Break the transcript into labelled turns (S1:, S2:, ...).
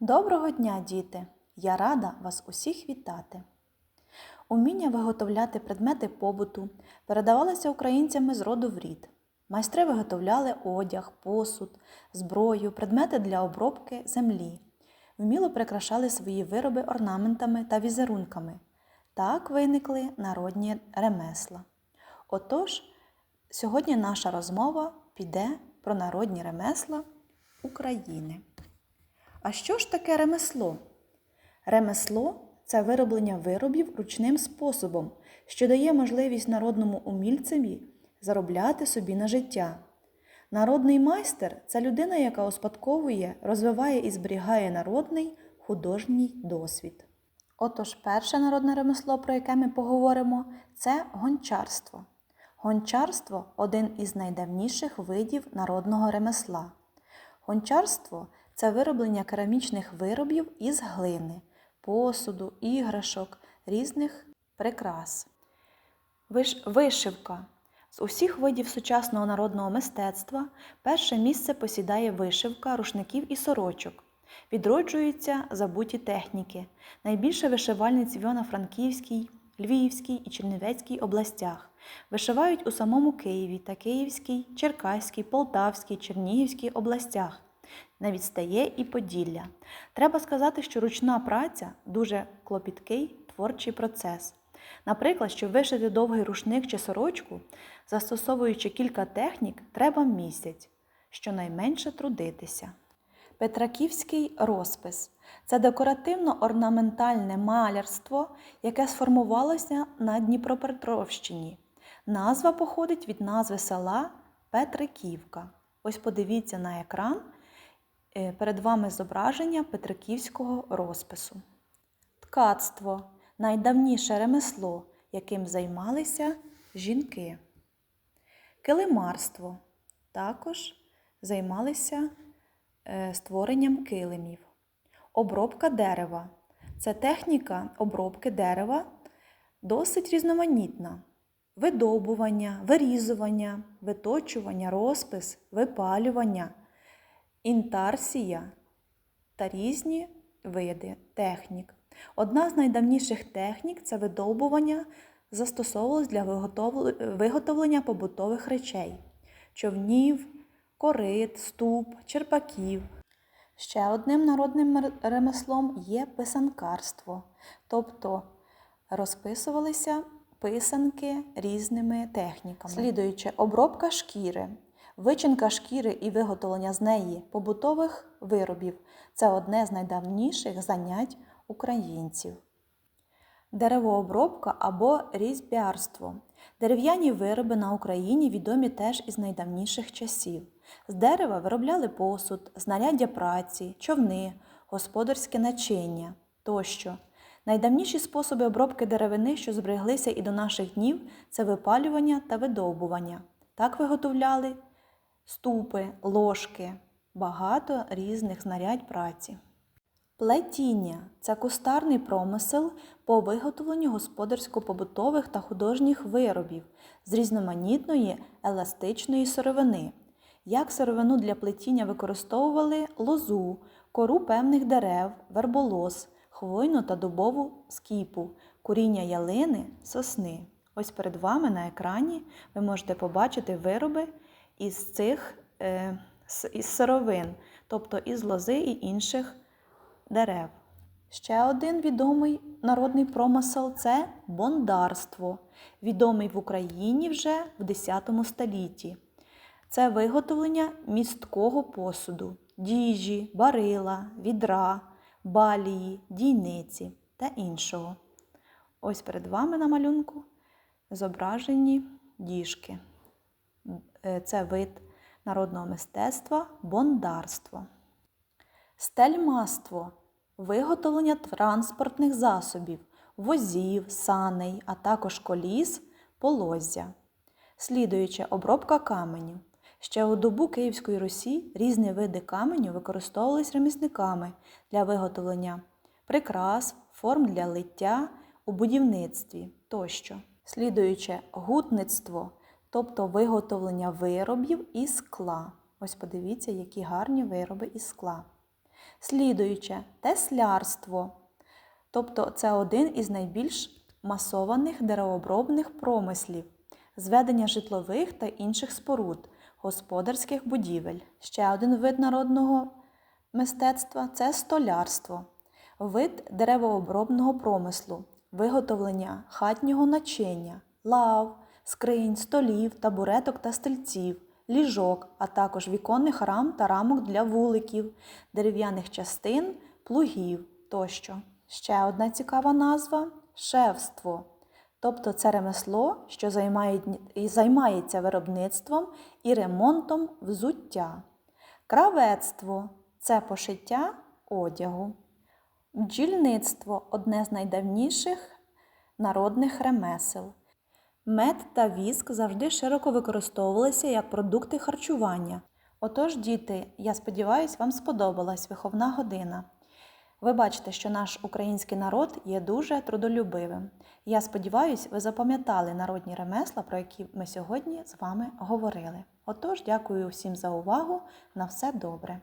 S1: Доброго дня, діти! Я рада вас усіх вітати. Уміння виготовляти предмети побуту передавалося українцями з роду в рід. Майстри виготовляли одяг, посуд, зброю, предмети для обробки землі. Вміло прикрашали свої вироби орнаментами та візерунками. Так виникли народні ремесла. Отож, сьогодні наша розмова піде про народні ремесла України. А що ж таке ремесло? Ремесло це вироблення виробів ручним способом, що дає можливість народному умільцеві заробляти собі на життя. Народний майстер це людина, яка успадковує, розвиває і зберігає народний художній досвід. Отож, перше народне ремесло, про яке ми поговоримо, це гончарство. Гончарство один із найдавніших видів народного ремесла. Гончарство це вироблення керамічних виробів із глини, посуду, іграшок, різних прикрас. Виш... Вишивка. З усіх видів сучасного народного мистецтва перше місце посідає вишивка рушників і сорочок. Відроджуються забуті техніки. Найбільше вишивальниць в Івано-Франківській, Львівській і Чернівецькій областях. Вишивають у самому Києві та Київській, Черкаській, Полтавській, Чернігівській областях. Навіть стає і Поділля. Треба сказати, що ручна праця дуже клопіткий творчий процес. Наприклад, щоб вишити довгий рушник чи сорочку, застосовуючи кілька технік, треба місяць, щонайменше трудитися. Петраківський розпис це декоративно-орнаментальне малярство, яке сформувалося на Дніпропетровщині. Назва походить від назви села Петриківка. Ось подивіться на екран. Е, Перед вами зображення Петриківського розпису. Ткацтво найдавніше ремесло, яким займалися жінки. Килимарство також займалися е, створенням килимів. Обробка дерева це техніка обробки дерева досить різноманітна. Видовбування, вирізування, виточування, розпис, випалювання, інтарсія та різні види технік. Одна з найдавніших технік це видовбування, застосовувалась для виготовлення побутових речей човнів, корит, ступ, черпаків. Ще одним народним ремеслом є писанкарство, тобто розписувалися писанки різними техніками. Слідуючи, обробка шкіри. Вичинка шкіри і виготовлення з неї побутових виробів це одне з найдавніших занять українців. Деревообробка або різьбярство. Дерев'яні вироби на Україні відомі теж із найдавніших часів. З дерева виробляли посуд, знаряддя праці, човни, господарське начиння тощо. Найдавніші способи обробки деревини, що збереглися і до наших днів, це випалювання та видовбування. Так виготовляли ступи, ложки, багато різних знарядь праці. Плетіння це кустарний промисел по виготовленню господарсько-побутових та художніх виробів з різноманітної еластичної сировини. Як сировину для плетіння використовували лозу, кору певних дерев, верболоз, хвойну та дубову скіпу, куріння ялини, сосни. Ось перед вами на екрані ви можете побачити вироби із цих е, із сировин, тобто із лози і інших дерев. Ще один відомий народний промисел це бондарство, відомий в Україні вже в X столітті. Це виготовлення місткого посуду, діжі, барила, відра, балії, дійниці та іншого. Ось перед вами на малюнку зображені діжки. Е, Це вид народного мистецтва бондарство. Стельмаство виготовлення транспортних засобів, возів, саней, а також коліс, полоззя. Слідуючи обробка каменю. Ще у добу Київської Русі різні види каменю використовувались ремісниками для виготовлення прикрас, форм для лиття у будівництві тощо. Слідуючи гутництво, тобто виготовлення виробів із скла. Ось подивіться, які гарні вироби із скла. Слідуюче теслярство. Тобто це один із найбільш масованих деревообробних промислів, зведення житлових та інших споруд, господарських будівель. Ще один вид народного мистецтва це столярство, вид деревообробного промислу, виготовлення хатнього начиння, лав, скринь, столів, табуреток та стільців, ліжок, а також віконних рам та рамок для вуликів, дерев'яних частин, плугів тощо. Ще одна цікава назва шефство. Тобто це ремесло, що займає- займається виробництвом і ремонтом взуття. Кравецтво це пошиття одягу. Бджільництво одне з найдавніших народних ремесел. Мед та віск завжди широко використовувалися як продукти харчування. Отож, діти, я сподіваюся, вам сподобалась виховна година. Ви бачите, що наш український народ є дуже трудолюбивим. Я сподіваюся, ви запам'ятали народні ремесла, про які ми сьогодні з вами говорили. Отож, дякую всім за увагу. На все добре.